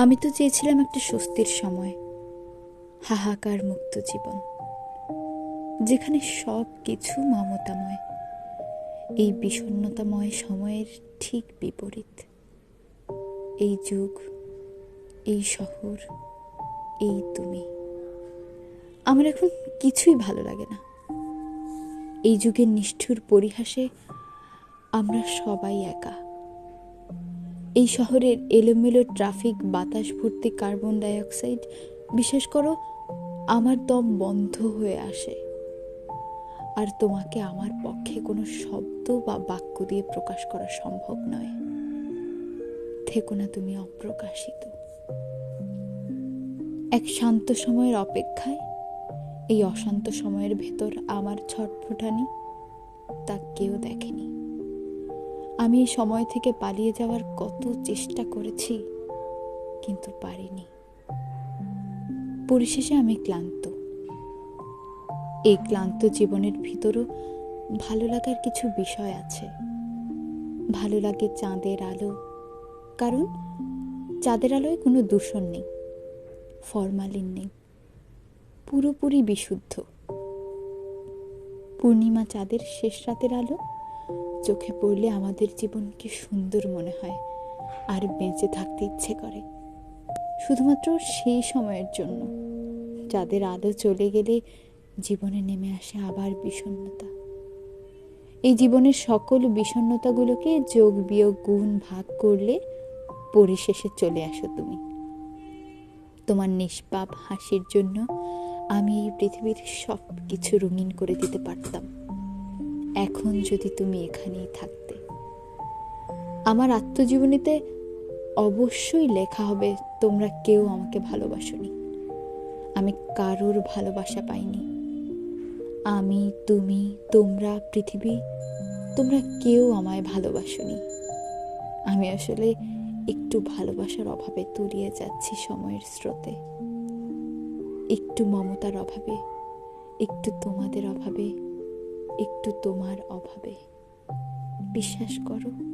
আমি তো চেয়েছিলাম একটা স্বস্তির সময়, হাহাকার মুক্ত জীবন, যেখানে সব কিছু মমতাময়, এই বিষণ্ণতাময় সময়ের ঠিক বিপরীত। এই যুগ, এই শহর, এই তুমি। আমার এখন কিছুই ভালো লাগে না। এই যুগের নিষ্ঠুর পরিহাসে আমরা সবাই একা। এই শহরের এলোমেলো ট্রাফিক, বাতাস ভর্তি কার্বন ডাইঅক্সাইড, বিশেষ করো, আমার দম বন্ধ হয়ে আসে। আর তোমাকে আমার পক্ষে কোনো শব্দ বা বাক্য দিয়ে প্রকাশ করা সম্ভব নয়। থেকো না তুমি অপ্রকাশিত। এক শান্ত সময়ের অপেক্ষায়, এই অশান্ত সময়ের ভেতর আমার ছটফটানি তা কেউ দেখেনি। আমি এই সময় থেকে পালিয়ে যাওয়ার কত চেষ্টা করেছি, কিন্তু পারিনি। পরিশেষে আমি ক্লান্ত। এই ক্লান্ত জীবনের ভিতরও ভালো লাগার কিছু বিষয় আছে। ভালো লাগে চাঁদের আলো, কারণ চাঁদের আলোয় কোনো দূষণ নেই, ফরমালিন নেই, পুরোপুরি বিশুদ্ধ। পূর্ণিমা চাঁদের শেষ রাতের আলো চোখে পড়লে আমাদের জীবনকে সুন্দর মনে হয়। আর বেঁচে থাকতে ইচ্ছে করে। শুধুমাত্র সেই সময়ের জন্য। যাদের আলো চলে গেলে জীবনে নেমে আসে আবার বিষণ্ণতা। এই জীবনের সকল বিষণ্ণতাগুলোকে যোগ, বিয়োগ, গুণ ভাগ করলে পরিশেষে চলে আসো তুমি। তোমার নিষ্পাপ হাসির জন্য আমি এই পৃথিবীর সব কিছু রঙিন করে দিতে পারতাম। এখন যদি তুমি এখানেই থাকতে। আমার আত্মজীবনীতে অবশ্যই লেখা হবে, তোমরা কেউ আমাকে ভালোবাসনি। আমি কারোর ভালোবাসা পাইনি। আমি, তুমি, তোমরা, পৃথিবী, তোমরা কেউ আমায় ভালোবাসনি। আমি আসলে একটু ভালোবাসার অভাবে তলিয়ে যাচ্ছি সময়ের স্রোতে। একটু মমতার অভাবে, একটু তোমাদের অভাবে একটু তোমার অভাবে। বিশ্বাস করো।